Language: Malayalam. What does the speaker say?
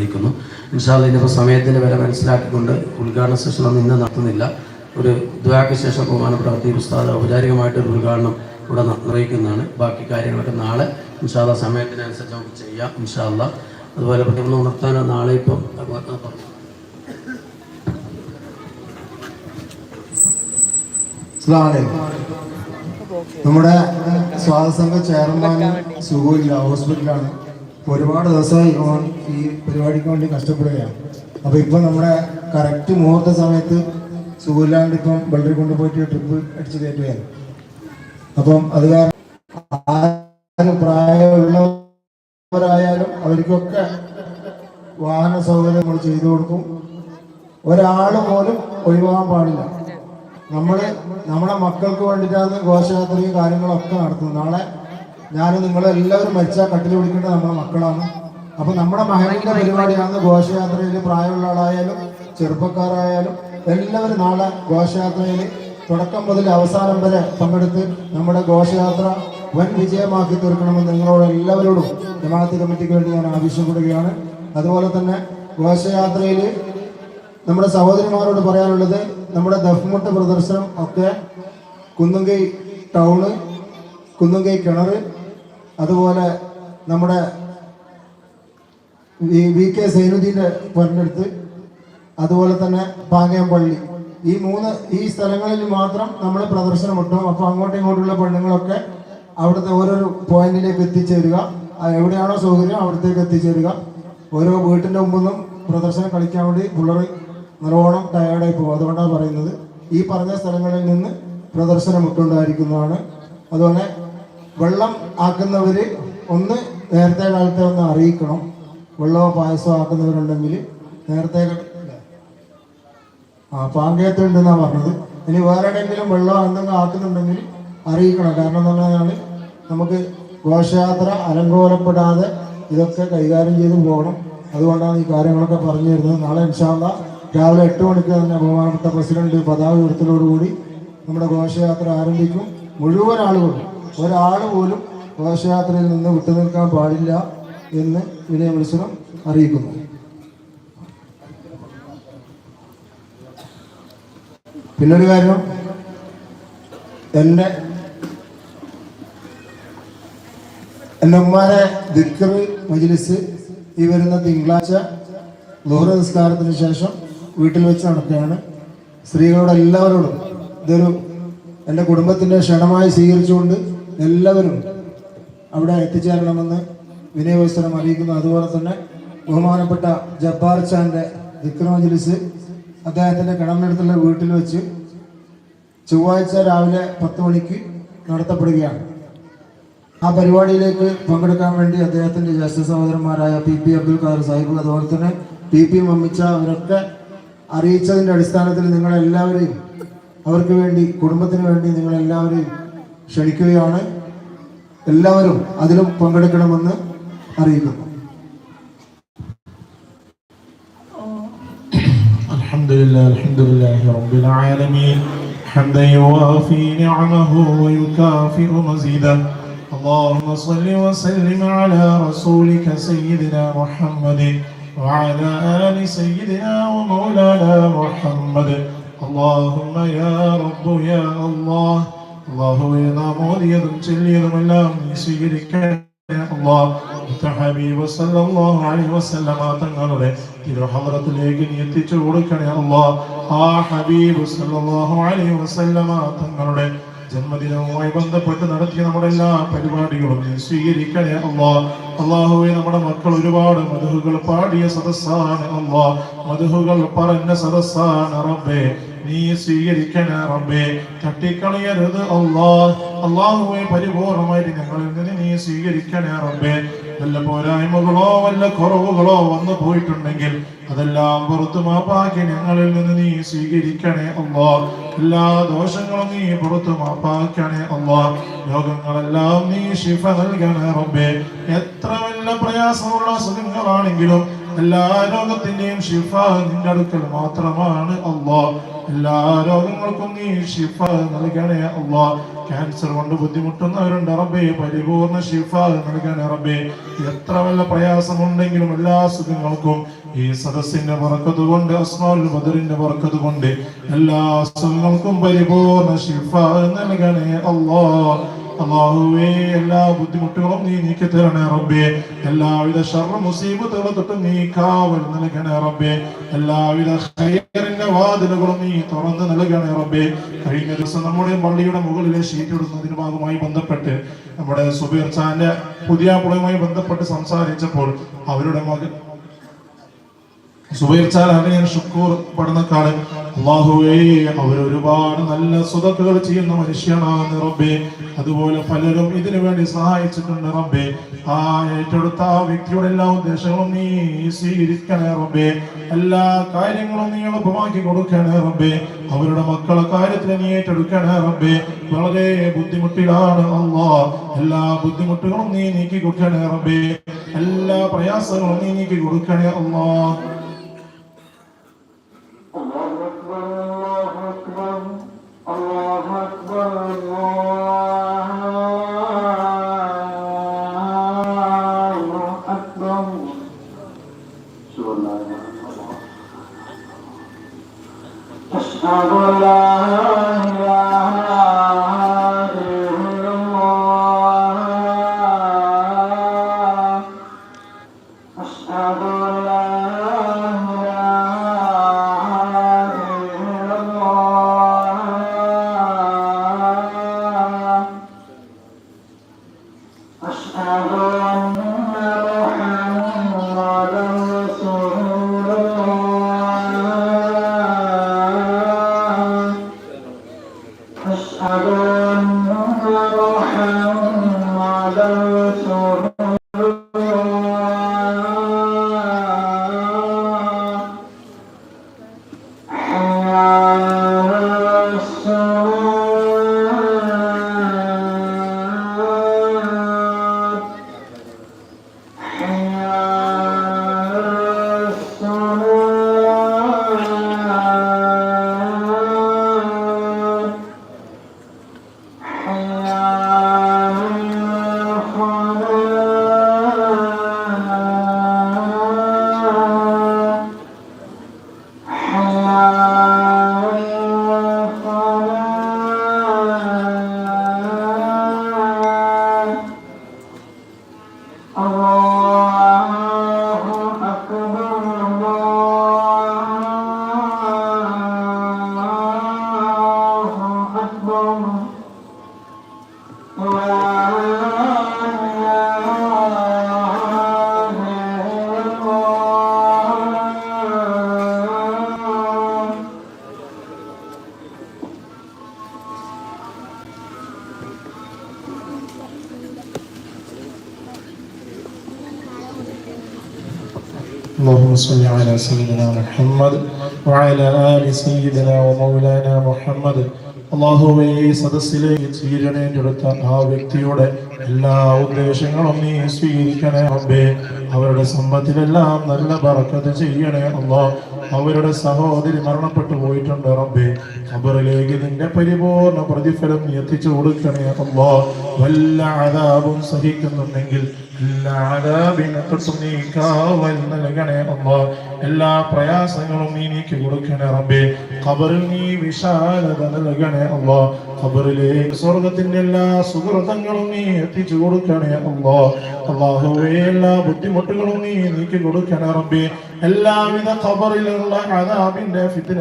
അറിയിക്കുന്നു. ഇൻഷാല്ല ഇതിപ്പോൾ സമയത്തിന്റെ വില മനസ്സിലാക്കിക്കൊണ്ട് ഉദ്ഘാടന സെഷനൊന്നും ഇന്ന് നടത്തുന്നില്ല. ഒരു ദ്വാക്ക് ശേഷം ബഹുമാനപ്പെട്ട ഹത്തീബ് ഉസ്താദ് ഔപചാരികമായിട്ട് ഒരു ഉദ്ഘാടനം ഇവിടെ നിർവഹിക്കുന്നതാണ്. ബാക്കി കാര്യങ്ങളൊക്കെ നാളെ ഇൻഷാല്ല സമയത്തിനനുസരിച്ച് നമുക്ക് ചെയ്യാം ഇൻഷാല്ല അതുപോലെ പെട്ടെന്ന് ഉണർത്താൻ നാളെ ഇപ്പം. നമ്മുടെ സ്വാതസംഘ ചെയർമാൻ സുഖമില്ല ഹോസ്പിറ്റലാണ്. ഒരുപാട് ദിവസമായി ഈ പരിപാടിക്ക് വേണ്ടി കഷ്ടപ്പെടുകയാണ്. അപ്പൊ ഇപ്പൊ നമ്മുടെ കറക്റ്റ് മുഹൂർത്ത സമയത്ത് സുഖമില്ലാണ്ട് ഇപ്പം വെള്ളരി കൊണ്ടുപോയിട്ട് ട്രിപ്പ് അടിച്ചു കയറ്റുകയാണ്. അപ്പം അത് കാരണം പ്രായമുള്ളവരായാലും അവർക്കൊക്കെ വാഹന സൗകര്യം നമ്മൾ ചെയ്തു കൊടുക്കും. ഒരാൾ പോലും ഒഴിവാകാൻ പാടില്ല. നമ്മൾ നമ്മുടെ മക്കൾക്ക് വേണ്ടിയിട്ടാണ് ഘോഷയാത്രയും കാര്യങ്ങളൊക്കെ നടത്തുന്നത്. നാളെ ഞാൻ നിങ്ങളെല്ലാവരും മരിച്ചാൽ കട്ടിൽ പിടിക്കേണ്ടത് നമ്മുടെ മക്കളാണ്. അപ്പൊ നമ്മുടെ മഹലിന്റെ പരിപാടിയാണ് ഘോഷയാത്രയിൽ പ്രായമുള്ള ആളായാലും ചെറുപ്പക്കാരായാലും എല്ലാവരും നാളെ ഘോഷയാത്രയിൽ തുടക്കം മുതൽ അവസാനം വരെ പങ്കെടുത്ത് നമ്മുടെ ഘോഷയാത്ര വൻ വിജയമാക്കി തീർക്കണമെന്ന് നിങ്ങളോട് എല്ലാവരോടും ജമാഅത്ത് കമ്മിറ്റിക്ക് വേണ്ടി ഞാൻ ആവശ്യപ്പെടുകയാണ്. അതുപോലെ തന്നെ ഘോഷയാത്രയിൽ നമ്മുടെ സഹോദരിമാരോട് പറയാനുള്ളത് നമ്മുടെ ദഫ്മുട്ട് പ്രദർശനം ഒക്കെ കുന്നുങ്കൈ ടൗണ് കുന്നുങ്കൈ കിണർ അതുപോലെ നമ്മുടെ വി- വി കെ സൈനുദ്ദീന്റെ പറഞ്ഞെടുത്ത് അതുപോലെ തന്നെ പാങ്ങയം പള്ളി ഈ മൂന്ന് ഈ സ്ഥലങ്ങളിൽ മാത്രം നമ്മൾ പ്രദർശനം ഇട്ടും അപ്പോൾ അങ്ങോട്ടും ഇങ്ങോട്ടുള്ള പെണ്ണുങ്ങളൊക്കെ അവിടുത്തെ ഓരോരോ പോയിന്റിലേക്ക് എത്തിച്ചേരുക. എവിടെയാണോ സൗകര്യം അവിടത്തേക്ക് എത്തിച്ചേരുക. ഓരോ വീട്ടിന്റെ മുമ്പൊന്നും പ്രദർശനം കളിക്കാൻ വേണ്ടി പിള്ളേർ നല്ലോണം ടയേർഡായി പോകും. അതുകൊണ്ടാണ് പറയുന്നത്. ഈ പറഞ്ഞ സ്ഥലങ്ങളിൽ നിന്ന് പ്രദർശനം ഇട്ടുണ്ടായിരിക്കുന്നതാണ് അതുപോലെ വെള്ളം ആക്കുന്നവർ ഒന്ന് നേരത്തെ കാലത്തെ ഒന്ന് അറിയിക്കണം. വെള്ളമോ പായസമോ ആക്കുന്നവരുണ്ടെങ്കിൽ നേരത്തെ ആ പാങ്കയത്ത് ഉണ്ടെന്നാണ് പറഞ്ഞത്. ഇനി വേറെ എവിടെയെങ്കിലും വെള്ളം എന്തെങ്കിലും ആക്കുന്നുണ്ടെങ്കിൽ അറിയിക്കണം. കാരണം എന്ന് പറഞ്ഞാൽ നമുക്ക് ഘോഷയാത്ര അലങ്കോലപ്പെടാതെ ഇതൊക്കെ കൈകാര്യം ചെയ്ത് പോകണം. അതുകൊണ്ടാണ് ഈ കാര്യങ്ങളൊക്കെ പറഞ്ഞു തരുന്നത്. നാളെ ഇൻഷാല്ല രാവിലെ എട്ട് മണിക്ക് തന്നെ ബഹുമാനപ്പെട്ട പ്രസിഡന്റ് പതാക ഉയർത്തലോടുകൂടി നമ്മുടെ ഘോഷയാത്ര ആരംഭിക്കും. മുഴുവൻ ആളുകളും. ഒരാൾ പോലും ഘോഷയാത്രയിൽ നിന്ന് വിട്ടുനിൽക്കാൻ പാടില്ല. എന്ന് വിനയ മത്സരം അറിയിക്കുന്നു. പിന്നൊരു കാര്യം. എന്റെ എന്റെ ഉമ്മാരെ ദിക്കർ മജ്ലിസ് ഈ വരുന്ന തിങ്കളാഴ്ച ലോഹ നിസ്കാരത്തിന് ശേഷം വീട്ടിൽ വെച്ച് നടക്കുകയാണ്. സ്ത്രീകളോട് എല്ലാവരോടും ഇതൊരു എന്റെ കുടുംബത്തിന്റെ ക്ഷണമായി സ്വീകരിച്ചുകൊണ്ട് എല്ലാവരും അവിടെ എത്തിച്ചേരണമെന്ന് വിനയവസരം അറിയിക്കുന്നു. അതുപോലെ തന്നെ ബഹുമാനപ്പെട്ട ജബ്ബാർ ഖാന്റെ ദിക്ർ മജ്ലിസ് അദ്ദേഹത്തിന്റെ കിണറിനടുത്തുള്ള വീട്ടിൽ വെച്ച് ചൊവ്വാഴ്ച രാവിലെ പത്ത് മണിക്ക് നടത്തപ്പെടുകയാണ്. ആ പരിപാടിയിലേക്ക് പങ്കെടുക്കാൻ വേണ്ടി അദ്ദേഹത്തിന്റെ ജ്യേഷ്ഠ സഹോദരന്മാരായ പി പി അബ്ദുൽ ഖാദർ സാഹിബ് അതുപോലെ തന്നെ പി പി മമ്മിച്ച അവരൊക്കെ അറിയിച്ചതിന്റെ അടിസ്ഥാനത്തിൽ നിങ്ങളെല്ലാവരെയും അവർക്ക് വേണ്ടി കുടുംബത്തിന് വേണ്ടി നിങ്ങളെല്ലാവരെയും ക്ഷണിക്കുകയാണ്. എല്ലാവരും അതിലും പങ്കെടുക്കണമെന്ന് അറിയിക്കുന്നു الحمد لله الحمد لله رب العالمين حمدا يوافي نعمه ويكافئ مزيدا اللهم صل وسلم على رسولك سيدنا محمد وعلى آل سيدنا ومولانا محمد اللهم يا رب يا الله الله നാമോദിയതും ചൊല്ലിയതുമെല്ലാം നീ സ്വീകരിക്കണേ അല്ലാഹ് ഹബീബ് അലൈഹി വസല്ലമ തങ്ങളുടെ നീ എത്തിച്ചു കൊടുക്കണേ ആ ഹബീബ് സല്ലല്ലാഹു അലൈഹി വസല്ലമ തങ്ങളുടെ ജന്മദിനവുമായി ബന്ധപ്പെട്ട് നടത്തിയ നമ്മുടെ എല്ലാ പരിപാടികളും നീ സ്വീകരിക്കണേ അള്ളാ. അള്ളാഹുവെ നമ്മുടെ മക്കൾ ഒരുപാട് മധുഹുകൾ പാടിയ സദസ്സാണ് അള്ളാ. മധുഹുകൾ പറഞ്ഞ സദസ്സാണ് റബ്ബേ. നീ സ്വീകരിക്കണേ റബ്ബേ. തട്ടിക്കളയരുത് അല്ലാഹ്. അള്ളാഹുവെ പരിപൂർണമായിട്ട് ഞങ്ങളിൽ നിന്ന് നീ സ്വീകരിക്കണേ റബ്ബേ. വല്ല പോരായ്മകളോ വല്ല കുറവുകളോ വന്നു പോയിട്ടുണ്ടെങ്കിൽ അതെല്ലാം പുറത്തു മാപ്പാക്കി ഞങ്ങളിൽ നിന്ന് നീ സ്വീകരിക്കണേ അള്ളാ എല്ലാ ദോഷങ്ങളും നീ പുറത്തു മാപ്പാക്കണേ അള്ളാ രോഗങ്ങളെല്ലാം നീ ശിഫ നൽകണേ റബ്ബേ. എത്ര വല്ല പ്രയാസമുള്ള അസുഖങ്ങളാണെങ്കിലും എല്ലാ രോഗത്തിന്റെയും ശിഫ നിന്റെ അടുക്കൽ മാത്രമാണ് അല്ലാ എല്ലാ രോഗങ്ങൾക്കും നീ ഷിഫ നൽകണേ അള്ളാ. ക്യാൻസർ കൊണ്ട് ബുദ്ധിമുട്ടുന്നവരുണ്ട് റബ്ബേ. പരിപൂർണ ഷിഫ നൽകണേ റബ്ബേ. എത്ര വല്ല പ്രയാസമുണ്ടെങ്കിലും എല്ലാ സുഖങ്ങൾക്കും ഈ സദസ്സിന്റെ പറക്കത് കൊണ്ട് അസ്മാൽ ബദറിന്റെ പറക്കത്ത് കൊണ്ട് എല്ലാ അസുഖങ്ങൾക്കും പരിപൂർണ ഷിഫ നൽകണേ അള്ളാ. അള്ളാഹുവേ എല്ലാ ബുദ്ധിമുട്ടുകളും നീ നീക്കി തരണേ റബ്ബേ. എല്ലാവിധ ഷർറ മുസീബത്തുകളെ തൊട്ട് നീ കാവൽ നൽകണേ റബ്ബേ. എല്ലാവിധ ഖൈറിന്റെ വാതിലുകളും നീ തുറന്ന് നൽകണേ റബ്ബേ. കഴിഞ്ഞ ദിവസം നമ്മുടെ പള്ളിയുടെ മുകളിലെ ഷീറ്റ് ഇടുന്നതിന് ഭാഗമായി ബന്ധപ്പെട്ട് നമ്മുടെ സുബീർ ഖാന്റെ പുതിയ പുളയുമായി ബന്ധപ്പെട്ട് സംസാരിച്ചപ്പോൾ അവരുടെ മകൻ സുബീർ ഖാൻ ഞാൻ ഷുക്കൂർ പഠനക്കാളൻ അള്ളാഹുവേ അവർ ഒരുപാട് നല്ല സ്വതക്കുകൾ ചെയ്യുന്ന മനുഷ്യനാണ് റബ്ബേ. അതുപോലെ പലരും ഇതിനു വേണ്ടി സഹായിച്ചിട്ടുണ്ട് റബ്ബേ. ആ ഏറ്റെടുത്ത വ്യക്തിയുടെ എല്ലാ ഉദ്ദേശങ്ങളും നീ സ്വീകരിക്കണേ റബ്ബേ. എല്ലാ കാര്യങ്ങളും നീ എളുപ്പമാക്കി കൊടുക്കണേ റബ്ബേ. അവരുടെ മക്കളെ കാര്യത്തിൽ നീ ഏറ്റെടുക്കണേ റബ്ബേ. വളരെ ബുദ്ധിമുട്ടിലാണ് അള്ളാ എല്ലാ ബുദ്ധിമുട്ടുകളും നീ നീക്കി കൊടുക്കണേ റബ്ബേ. എല്ലാ പ്രയാസങ്ങളും നീ നീക്കി കൊടുക്കണേ അള്ളാ أشهد أن لا إله اللهم صل على سيدنا محمد وعلى آل سيدنا ومولانا محمد അള്ളാഹുവേ ഈ സദസ്സിലേക്ക് സ്വീകരണേറ്റെടുത്ത ആ വ്യക്തിയുടെ എല്ലാ ഉദ്ദേശങ്ങളും നീ സ്വീകരിക്കണേ അബ്ബേ അവരുടെ സമ്പത്തിലെല്ലാം നല്ല ബറക്കത്ത് ചെയ്യണേ അള്ളാ അവരുടെ സഹോദരി മരണപ്പെട്ടു പോയിട്ടുണ്ട് റബ്ബേ ഖബറിലേക്ക് നിന്റെ പരിപൂർണ പ്രതിഫലം നീ എത്തിച്ചു കൊടുക്കണേ അള്ളാ വല്ല അതാപും സഹിക്കുന്നുണ്ടെങ്കിൽ എല്ലാ പ്രയാസങ്ങളും നീ നീക്കി കൊടുക്കണേ റബ്ബേ. ഖബറിൽ നീ വിശാലത നൽകണേ അല്ലാഹ് ഖബറിലെ സ്വർഗത്തിന്റെ എല്ലാ സുഹൃതങ്ങളും നീ എത്തിച്ചു കൊടുക്കണേ അല്ലാഹ് അള്ളാഹുവേ എല്ലാ ബുദ്ധിമുട്ടുകളും നീ നീക്കി കൊടുക്കണേ റബ്ബേ. എല്ലാവിധ ഖബറിലുള്ള അതാബിന്റെ ഫിത്തിന